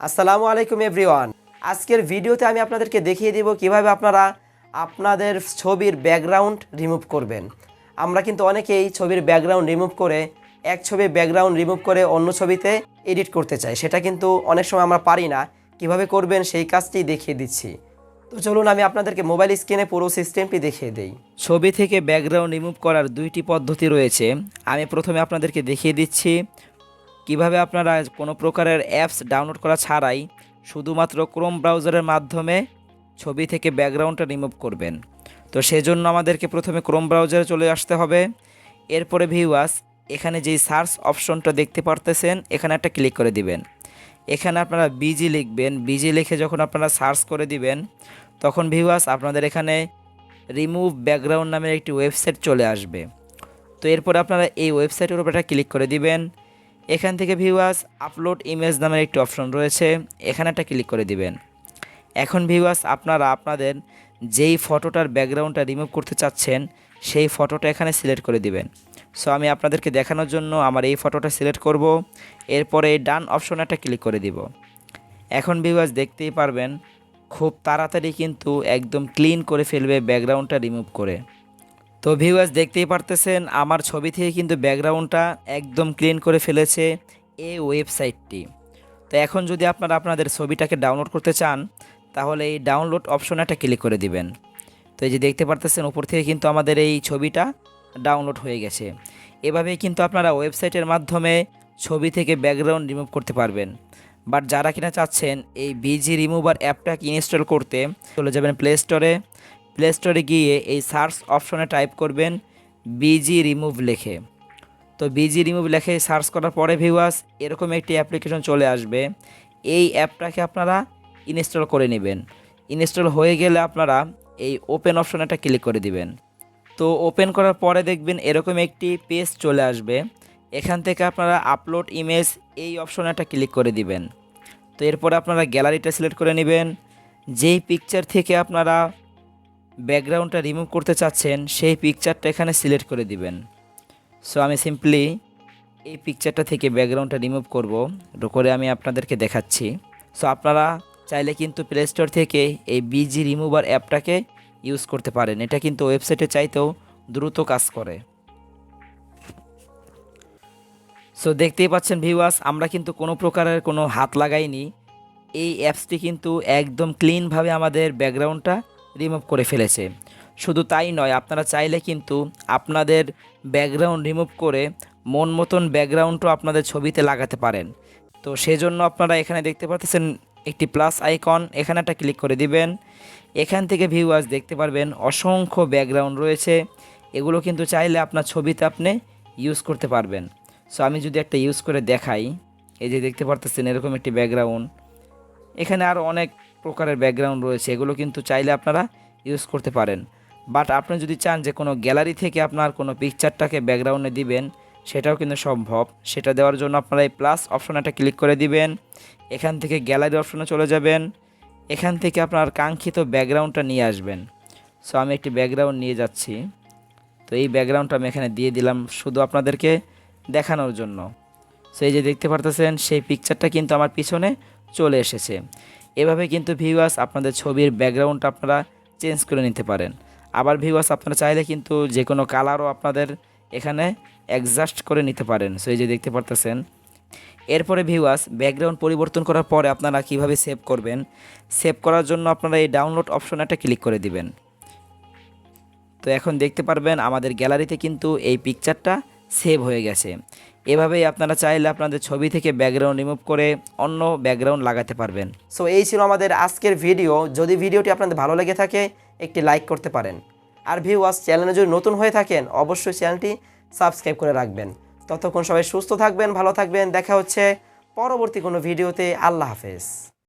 আসসালামু আলাইকুম, এভরিওয়ান। আজকের ভিডিওতে আমি আপনাদেরকে দেখিয়ে দিব কীভাবে আপনারা আপনাদের ছবির ব্যাকগ্রাউন্ড রিমুভ করবেন। আমরা কিন্তু অনেকেই ছবির ব্যাকগ্রাউন্ড রিমুভ করে এক ছবির ব্যাকগ্রাউন্ড রিমুভ করে অন্য ছবিতে এডিট করতে চাই। সেটা কিন্তু অনেক সময় আমরা পারি না। কীভাবে করবেন সেই কাজটি দেখিয়ে দিচ্ছি। তো চলুন আমি আপনাদেরকে মোবাইল স্ক্রিনে পুরো সিস্টেমটি দেখিয়ে দেই। ছবি থেকে ব্যাকগ্রাউন্ড রিমুভ করার দুইটি পদ্ধতি রয়েছে। আমি প্রথমে আপনাদেরকে দেখিয়ে দিচ্ছি। কীভাবে আপনারা কোনো প্রকারের অ্যাপস ডাউনলোড করা ছাড়াই শুধুমাত্র ক্রোম ব্রাউজারের মাধ্যমে ছবি থেকে ব্যাকগ্রাউন্ডটা রিমুভ করবেন? তো সেজন্য আমাদেরকে প্রথমে ক্রোম ব্রাউজারে চলে আসতে হবে। এরপরে ভিউয়াস এখানে যেই সার্চ অপশনটা দেখতে পারতেছেন, এখানে একটা ক্লিক করে দিবেন। এখানে আপনারা বিজি লিখবেন। বিজি লিখে যখন আপনারা সার্চ করে দিবেন, তখন ভিউয়াস আপনাদের এখানে রিমুভ ব্যাকগ্রাউন্ড নামের একটি ওয়েবসাইট চলে আসবে। তো এরপরে আপনারা এই ওয়েবসাইটের উপর একটা ক্লিক করে দিবেন। এখান থেকে ভিউয়াস আপলোড ইমেজ নামের একটি অপশন রয়েছে, এখানে একটা ক্লিক করে দিবেন। এখন ভিউয়াস আপনারা আপনাদের যেই ফটোটার ব্যাকগ্রাউন্ডটা রিমুভ করতে চাচ্ছেন, সেই ফটোটা এখানে সিলেক্ট করে দিবেন। সো আমি আপনাদেরকে দেখানোর জন্য আমার এই ফটোটা সিলেক্ট করব, এরপরে ডান অপশনে একটা ক্লিক করে দিব। এখন ভিউয়ার্স দেখতেই পারবেন, খুব তাড়াতাড়ি কিন্তু একদম ক্লিন করে ফেলবে ব্যাকগ্রাউন্ডটা রিমুভ করে। তো ভিউয়ার্স দেখতেই পারতেছেন, আমার ছবি থেকে কিন্তু ব্যাকগ্রাউন্ডটা একদম ক্লিন করে ফেলেছে এই ওয়েবসাইটটি। তো এখন যদি আপনারা আপনাদের ছবিটাকে ডাউনলোড করতে চান, তাহলে এই ডাউনলোড অপশনে একটা ক্লিক করে দিবেন। তো এই যে দেখতে পারতেছেন, উপর থেকে কিন্তু আমাদের এই ছবিটা ডাউনলোড হয়ে গেছে। এভাবেই কিন্তু আপনারা ওয়েবসাইটের মাধ্যমে ছবি থেকে ব্যাকগ্রাউন্ড রিমুভ করতে পারবেন। বাট যারা কিনা চাচ্ছেন এই বিজি রিমুভার অ্যাপটাকে ইনস্টল করতে, চলে যাবেন প্লে স্টোরে প্লে স্টোরে গিয়ে এই সার্চ অপশনে টাইপ করবেন বিজি রিমুভ লেখে। তো বিজি রিমুভ লেখে সার্চ করার পরে ভিউয়ার্স এরকম একটি অ্যাপ্লিকেশন চলে আসবে। এই অ্যাপটাকে আপনারা ইনস্টল করে নেবেন। ইনস্টল হয়ে গেলে আপনারা এই ওপেন অপশনে একটা ক্লিক করে দিবেন। তো ওপেন করার পরে দেখবেন এরকম একটি পেজ চলে আসবে। এখান থেকে আপনারা আপলোড ইমেজ এই অপশনে একটা ক্লিক করে দিবেন। তো এরপরে আপনারা গ্যালারিটা সিলেক্ট করে নেবেন। যেই পিকচার থেকে আপনারা ব্যাকগ্রাউন্ডটা রিমুভ করতে চাচ্ছেন, সেই পিকচারটা এখানে সিলেক্ট করে দিবেন। সো আমি সিম্পলি এই পিকচারটা থেকে ব্যাকগ্রাউন্ডটা রিমুভ করব, করে আমি আপনাদেরকে দেখাচ্ছি। সো আপনারা চাইলে কিন্তু প্লে স্টোর থেকে এই বিজি রিমুভার অ্যাপটাকে ইউজ করতে পারেন। এটা কিন্তু ওয়েবসাইটে চাইতেও দ্রুত কাজ করে। সো দেখতেই পাচ্ছেন ভিউয়ার্স আমরা কিন্তু কোনো প্রকারের কোনো হাত লাগাইনি। এই অ্যাপসটি কিন্তু একদম ক্লিনভাবে আমাদের ব্যাকগ্রাউন্ডটা রিমুভ করে ফেলেছে। শুধু তাই নয়, আপনারা চাইলে কিন্তু আপনাদের ব্যাকগ্রাউন্ড রিমুভ করে মন মতন ব্যাকগ্রাউন্ডও আপনাদের ছবিতে লাগাতে পারেন। তো সেজন্য আপনারা এখানে দেখতে পাচ্ছেন একটি প্লাস আইকন এখানে একটা ক্লিক করে দিবেন। এখান থেকে ভিউয়ার্স দেখতে পারবেন অসংখ্য ব্যাকগ্রাউন্ড রয়েছে। এগুলো কিন্তু চাইলে আপনার ছবিতে আপনি ইউজ করতে পারবেন। সো আমি যদি একটা ইউজ করে দেখাই, এই যে দেখতে পারতেছেন এরকম একটি ব্যাকগ্রাউন্ড এখানে আরও অনেক প্রকারের ব্যাকগ্রাউন্ড রয়েছে, এগুলো কিন্তু চাইলে আপনারা ইউজ করতে পারেন। বাট আপনি যদি চান যে কোনো গ্যালারি থেকে আপনার কোনো পিকচারটাকে ব্যাকগ্রাউন্ডে দিবেন, সেটাও কিন্তু সম্ভব। সেটা দেওয়ার জন্য আপনারা এই প্লাস অপশনে একটা ক্লিক করে দিবেন। এখান থেকে গ্যালারি অপশনে চলে যাবেন। এখান থেকে আপনার কাঙ্ক্ষিত ব্যাকগ্রাউন্ডটা নিয়ে আসবেন। সো আমি একটি ব্যাকগ্রাউন্ড নিয়ে যাচ্ছি। তো এই ব্যাকগ্রাউন্ডটা আমি এখানে দিয়ে দিলাম শুধু আপনাদেরকে দেখানোর জন্য। সো এই যে দেখতে পারতেছেন, সেই পিকচারটা কিন্তু আমার পিছনে চলে এসেছে। এভাবে কিন্তু ভিউয়ার্স আপনাদের ছবির ব্যাকগ্রাউন্ডটা আপনারা চেঞ্জ করে নিতে পারেন। আবার ভিউয়ার্স আপনারা চাইলে কিন্তু যে কোনো কালারও আপনাদের এখানে অ্যাডজাস্ট করে নিতে পারেন। সো এই যে দেখতে পারতেছেন। এরপরে ভিউয়ার্স ব্যাকগ্রাউন্ড পরিবর্তন করার পরে আপনারা কীভাবে সেভ করবেন? সেভ করার জন্য আপনারা এই ডাউনলোড অপশনে একটা ক্লিক করে দিবেন। তো এখন দেখতে পারবেন, আমাদের গ্যালারিতে কিন্তু এই পিকচারটা সেভ হয়ে গেছে। এভাবেই আপনারা চাইলে আপনাদের ছবি থেকে ব্যাকগ্রাউন্ড রিমুভ করে অন্য ব্যাকগ্রাউন্ড লাগাতে পারবেন। সো এই ছিল আমাদের আজকের ভিডিও যদি ভিডিওটি আপনাদের ভালো লেগে থাকে, একটি লাইক করতে পারেন। আর ভিউয়ার্স চ্যানেলে যদি নতুন হয়ে থাকেন, অবশ্যই চ্যানেলটি সাবস্ক্রাইব করে রাখবেন। ততক্ষণ সবাই সুস্থ থাকবেন, ভালো থাকবেন। দেখা হচ্ছে পরবর্তী কোনো ভিডিওতে আল্লাহ হাফেজ।